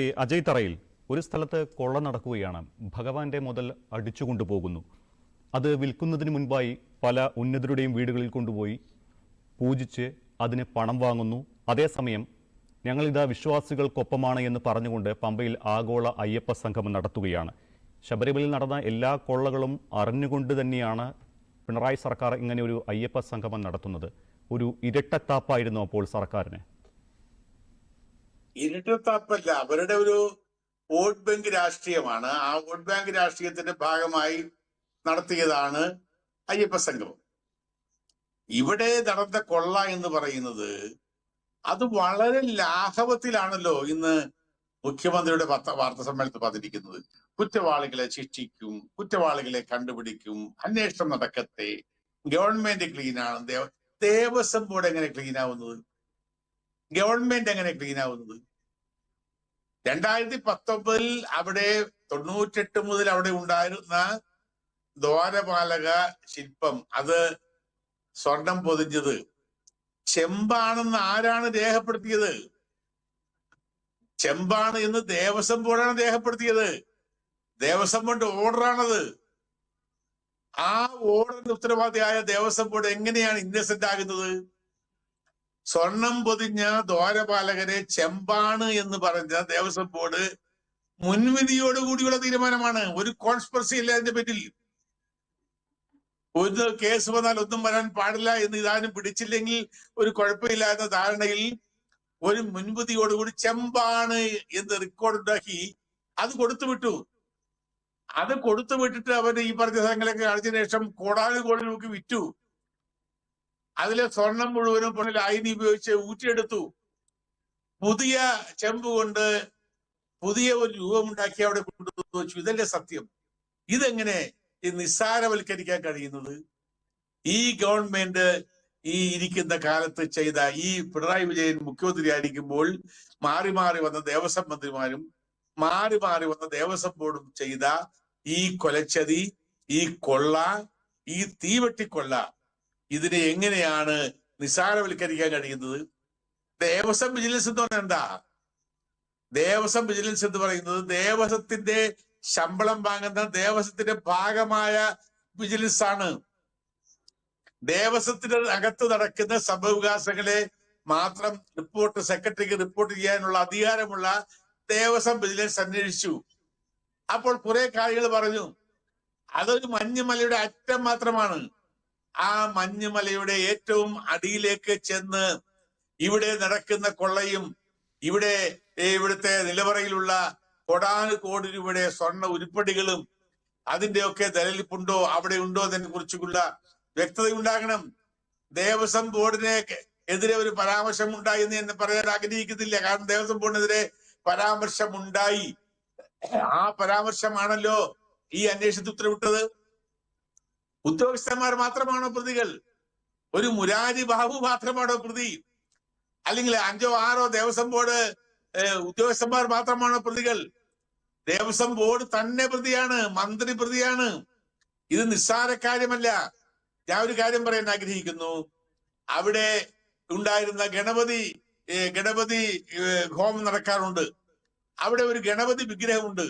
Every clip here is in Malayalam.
ഈ അജയ് തറയിൽ ഒരു സ്ഥലത്ത് കൊള്ള നടക്കുകയാണ്. ഭഗവാന്റെ മുതൽ അടിച്ചുകൊണ്ടുപോകുന്നു അത് വിൽക്കുന്നതിന് മുൻപായി പല ഉന്നതരുടെയും വീടുകളിൽ കൊണ്ടുപോയി പൂജിച്ച് അതിന് പണം വാങ്ങുന്നു. അതേസമയം ഞങ്ങളിതാ വിശ്വാസികൾക്കൊപ്പമാണ് എന്ന് പറഞ്ഞുകൊണ്ട് പമ്പയിൽ ആഗോള അയ്യപ്പ സംഗമം നടത്തുകയാണ്. ശബരിമലയിൽ നടന്ന എല്ലാ കൊള്ളകളും അറിഞ്ഞുകൊണ്ട് തന്നെയാണ് പിണറായി സർക്കാർ ഇങ്ങനെ ഒരു അയ്യപ്പ സംഗമം നടത്തുന്നത്. ഒരു ഇരട്ടത്താപ്പായിരുന്നു അപ്പോൾ സർക്കാരിന്. ഇരട്ടത്താപ്പല്ല അവരുടെ ഒരു വോട്ട് ബാങ്ക് രാഷ്ട്രീയമാണ്. ആ വോട്ട് ബാങ്ക് രാഷ്ട്രീയത്തിന്റെ ഭാഗമായി നടത്തിയതാണ് അയ്യപ്പ സംഗമം. ഇവിടെ നടന്ന കൊള്ള എന്ന് പറയുന്നത് അത് വളരെ ലാഘവത്തിലാണല്ലോ ഇന്ന് മുഖ്യമന്ത്രിയുടെ വാർത്താ സമ്മേളനത്തിൽ പറഞ്ഞിരിക്കുന്നത് കുറ്റവാളികളെ ശിക്ഷിക്കും കുറ്റവാളികളെ കണ്ടുപിടിക്കും അന്വേഷണം നടക്കട്ടെ ഗവൺമെന്റ് ക്ലീനാണ് ദേവസ്വം ബോർഡ് എങ്ങനെ ക്ലീൻ ആവുന്നത്? ഗവൺമെന്റ് എങ്ങനെ ക്ലീൻ ആവുന്നത്? രണ്ടായിരത്തി പത്തൊമ്പതിൽ അവിടെ തൊണ്ണൂറ്റെട്ട് മുതൽ അവിടെ ഉണ്ടായിരുന്ന ദ്വാരപാലക ശില്പം അത് സ്വർണം പൊതിഞ്ഞത്. ചെമ്പാണെന്ന് ആരാണ് രേഖപ്പെടുത്തിയത്? ചെമ്പാണ് എന്ന് ദേവസ്വം ബോർഡാണ് രേഖപ്പെടുത്തിയത്. ദേവസ്വം ബോർഡ് ഓർഡറാണത്. ആ ഓർഡറിന്റെ ഉത്തരവാദിയായ ദേവസ്വം ബോർഡ് എങ്ങനെയാണ് ഇന്നസെന്റ് ആകുന്നത്? സ്വർണം പൊതിഞ്ഞ ദ്വാരപാലകരെ ചെമ്പാണ് എന്ന് പറഞ്ഞ ദേവസ്വം ബോർഡ് മുൻവിധിയോടുകൂടിയുള്ള തീരുമാനമാണ്. ഒരു കോൺസ്പെർസി ഇല്ല അതിന്റെ പറ്റിൽ ഒരു കേസ് വന്നാൽ ഒന്നും വരാൻ പാടില്ല എന്ന് ഇതാനും പിടിച്ചില്ലെങ്കിൽ ഒരു കുഴപ്പമില്ല എന്ന ധാരണയിൽ ഒരു മുൻവിധിയോടുകൂടി ചെമ്പാണ് എന്ന് റെക്കോർഡ് ഉണ്ടാക്കി അത് കൊടുത്തു വിട്ടു. അത് കൊടുത്തു വിട്ടിട്ട് അവർ ഈ പറഞ്ഞ സ്ഥലങ്ങളൊക്കെ കാണിച്ചതിന് ശേഷം കോടാനുകോടി നോക്കി വിറ്റു. അതിലെ സ്വർണം മുഴുവനും പൊണ്ണിൽ അയിനി ഉപയോഗിച്ച് ഊറ്റിയെടുത്തു. പുതിയ ചെമ്പ് കൊണ്ട് പുതിയ ഒരു രൂപമുണ്ടാക്കി അവിടെ കൊണ്ടുവന്നു വെച്ചു. ഇതല്ലേ സത്യം. ഇതെങ്ങനെ ഈ നിസ്സാരവൽക്കരിക്കാൻ കഴിയുന്നത്? ഈ ഗവൺമെന്റ് ഈ ഇരിക്കുന്ന കാലത്ത് ചെയ്ത ഈ പിണറായി വിജയൻ മുഖ്യമന്ത്രി ആയിരിക്കുമ്പോൾ മാറി മാറി വന്ന ദേവസ്വം മന്ത്രിമാരും മാറി മാറി വന്ന ദേവസ്വം ബോർഡും ചെയ്ത ഈ കൊലച്ചതി ഈ കൊള്ള ഈ തീവെട്ടിക്കൊള്ള ഇതിനെ എങ്ങനെയാണ് നിസ്സാരവൽക്കരിക്കാൻ കഴിയുന്നത്? ദേവസ്വം വിജിലൻസ് എന്ന് പറഞ്ഞാൽ എന്താ? ദേവസ്വം വിജിലൻസ് എന്ന് പറയുന്നത് ദേവസ്വത്തിന്റെ ശമ്പളം വാങ്ങുന്ന ദേവസ്വത്തിന്റെ ഭാഗമായ വിജിലൻസ് ആണ് ദേവസ്വത്തിന്റെ അകത്ത് നടക്കുന്ന സംഭവവികാസങ്ങളെ മാത്രം റിപ്പോർട്ട് സെക്രട്ടറിക്ക് റിപ്പോർട്ട് ചെയ്യാനുള്ള അധികാരമുള്ള ദേവസ്വം വിജിലൻസ് അന്വേഷിച്ചു. അപ്പോൾ കുറെ കാര്യങ്ങൾ പറഞ്ഞു. അതൊരു മഞ്ഞുമലയുടെ അറ്റം മാത്രമാണ്. ആ മഞ്ഞുമലയുടെ ഏറ്റവും അടിയിലേക്ക് ചെന്ന് ഇവിടെ നടക്കുന്ന കൊള്ളയും ഇവിടെ ഇവിടുത്തെ നിലവറയിലുള്ള കൊടാന് കോടി രൂപയുടെ സ്വർണ ഉരുപ്പടികളും അതിന്റെയൊക്കെ നിലനിൽപ്പുണ്ടോ അവിടെ ഉണ്ടോ എന്നതിനെ കുറിച്ചുള്ള വ്യക്തത ഉണ്ടാകണം ദേവസ്വം ബോർഡിനെ എതിരെ ഒരു പരാമർശം ഉണ്ടായി എന്ന് എന്നെ പറയാൻ ആഗ്രഹിക്കുന്നില്ല. കാരണം ദേവസ്വം ബോർഡിനെതിരെ പരാമർശമുണ്ടായി. ആ പരാമർശമാണല്ലോ ഈ അന്വേഷണത്തിൽ ഉത്തരവിട്ടത്. ഉദ്യോഗസ്ഥന്മാർ മാത്രമാണോ പ്രതികൾ? ഒരു മുരാരി ബാബു മാത്രമാണോ പ്രതി? അല്ലെങ്കിൽ അഞ്ചോ ആറോ ദേവസ്വം ബോർഡ് ഉദ്യോഗസ്ഥന്മാർ മാത്രമാണോ പ്രതികൾ? ദേവസ്വം ബോർഡ് തന്നെ പ്രതിയാണ് മന്ത്രി പ്രതിയാണ്. ഇത് നിസ്സാര കാര്യമല്ല. ഞാൻ ഒരു കാര്യം പറയാൻ ആഗ്രഹിക്കുന്നു. അവിടെ ഉണ്ടായിരുന്ന ഗണപതി ഗണപതി ഹോമം നടക്കാറുണ്ട്. അവിടെ ഒരു ഗണപതി വിഗ്രഹമുണ്ട്.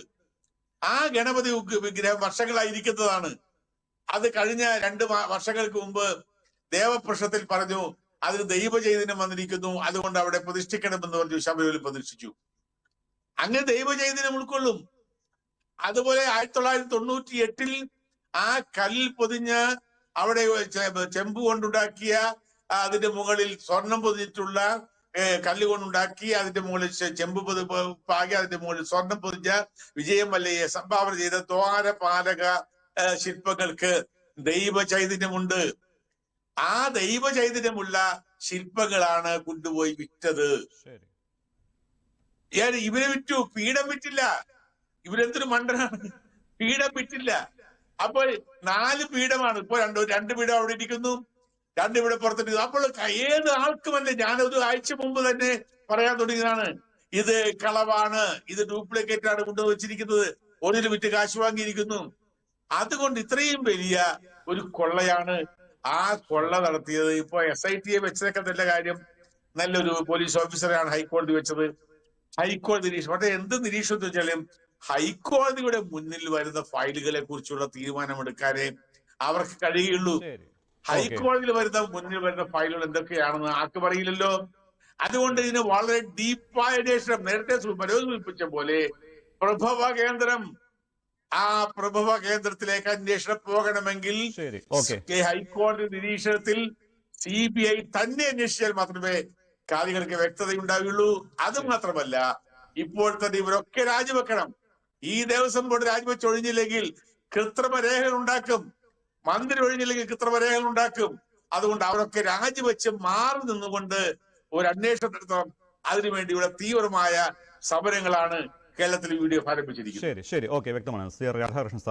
ആ ഗണപതി വിഗ്രഹം വർഷങ്ങളായി ഇരിക്കുന്നതാണ്. അത് കഴിഞ്ഞ രണ്ട് വർഷങ്ങൾക്ക് മുമ്പ് ദേവപ്രശ്നത്തിൽ പറഞ്ഞു അതിന് ദൈവചൈതന്യം വന്നിരിക്കുന്നു അതുകൊണ്ട് അവിടെ പ്രതിഷ്ഠിക്കണമെന്ന് പറഞ്ഞു ശബരിമല പ്രതിഷ്ഠിച്ചു. അങ്ങനെ ദൈവചൈതന്യം ഉൾക്കൊള്ളും. അതുപോലെ ആയിരത്തി തൊള്ളായിരത്തി തൊണ്ണൂറ്റി എട്ടിൽ ആ കല്ലിൽ പൊതിഞ്ഞ് അവിടെ ചെമ്പ് കൊണ്ടുണ്ടാക്കിയ അതിന്റെ മുകളിൽ സ്വർണം പൊതിഞ്ഞിട്ടുള്ള കല്ല് കൊണ്ടുണ്ടാക്കി അതിന്റെ മുകളിൽ ചെമ്പ് പൊതി പാകി അതിന്റെ മുകളിൽ സ്വർണം പൊതിഞ്ഞ വിജയം വല്ലയെ സംഭാവന ചെയ്ത ദ്വാരപാലക ശില്പങ്ങൾക്ക് ദൈവ ചൈതന്യമുണ്ട് ആ ദൈവ ചൈതന്യമുള്ള ശില്പങ്ങളാണ് കൊണ്ടുപോയി വിറ്റത്. ഇവരെ വിറ്റു പീഠം വിറ്റില്ല. ഇവരെന്തൊരു മണ്ടനാണ്? പീഠം വിറ്റില്ല. അപ്പോൾ നാല് പീഠമാണ്. ഇപ്പൊ രണ്ട് രണ്ട് പീഠം അവിടെ ഇരിക്കുന്നു. രണ്ട് ഇവിടെ പുറത്തിട്ട് അപ്പോൾ ഏത് ആൾക്കുമല്ല ഞാനൊരു ആഴ്ച മുമ്പ് തന്നെ പറയാൻ തുടങ്ങിയതാണ്. ഇത് കളവാണ്. ഇത് ഡ്യൂപ്ലിക്കേറ്റ് ആണ് കൊണ്ടുവച്ചിരിക്കുന്നത്. ഒന്നിന് വിറ്റ് കാശ് വാങ്ങിയിരിക്കുന്നു. അതുകൊണ്ട് ഇത്രയും വലിയ ഒരു കൊള്ളയാണ് ആ കൊള്ള നടത്തിയത്. ഇപ്പൊ എസ് ഐ ടിയെ വെച്ചതൊക്കെ നല്ല കാര്യം നല്ലൊരു പോലീസ് ഓഫീസറാണ് ഹൈക്കോടതി വെച്ചത്. ഹൈക്കോടതി നിരീക്ഷണം. പക്ഷെ എന്ത് നിരീക്ഷണം എന്ന് വെച്ചാലും ഹൈക്കോടതിയുടെ മുന്നിൽ വരുന്ന ഫയലുകളെ കുറിച്ചുള്ള തീരുമാനമെടുക്കാനേ അവർക്ക് കഴിയുള്ളൂ. ഹൈക്കോടതിയിൽ വരുന്ന മുന്നിൽ വരുന്ന ഫയലുകൾ എന്തൊക്കെയാണെന്ന് ആർക്കും അറിയില്ലല്ലോ അതുകൊണ്ട് ഇതിന് വളരെ ഡീപ്പായ നേരത്തെ സു- മനോജ് സൂചിപ്പിച്ച പോലെ പ്രഭവ കേന്ദ്രം ആ പ്രഭവ കേന്ദ്രത്തിലേക്ക് അന്വേഷണം പോകണമെങ്കിൽ ഹൈക്കോടതി നിരീക്ഷണത്തിൽ സി ബി ഐ തന്നെ അന്വേഷിച്ചാൽ മാത്രമേ കാര്യങ്ങൾക്ക് വ്യക്തതയുണ്ടാവുകയുള്ളൂ. അത് മാത്രമല്ല ഇപ്പോൾ തന്നെ ഇവരൊക്കെ രാജിവെക്കണം. ഈ ദേവസ്വം ബോർഡ് രാജിവെച്ച് ഒഴിഞ്ഞില്ലെങ്കിൽ കൃത്രിമ രേഖകൾ ഉണ്ടാക്കും. മന്ത്രി ഒഴിഞ്ഞില്ലെങ്കിൽ കൃത്രിമ രേഖകൾ ഉണ്ടാക്കും. അതുകൊണ്ട് അവരൊക്കെ രാജിവെച്ച് മാറി നിന്നുകൊണ്ട് ഒരു അന്വേഷണം നടത്തണം. ഇവിടെ തീവ്രമായ സമരങ്ങളാണ് കേരളത്തിൽ യു ഡി എഫ് ശരി ശരി. ഓക്കെ വ്യക്തമാണ്. C R Radhakrishnan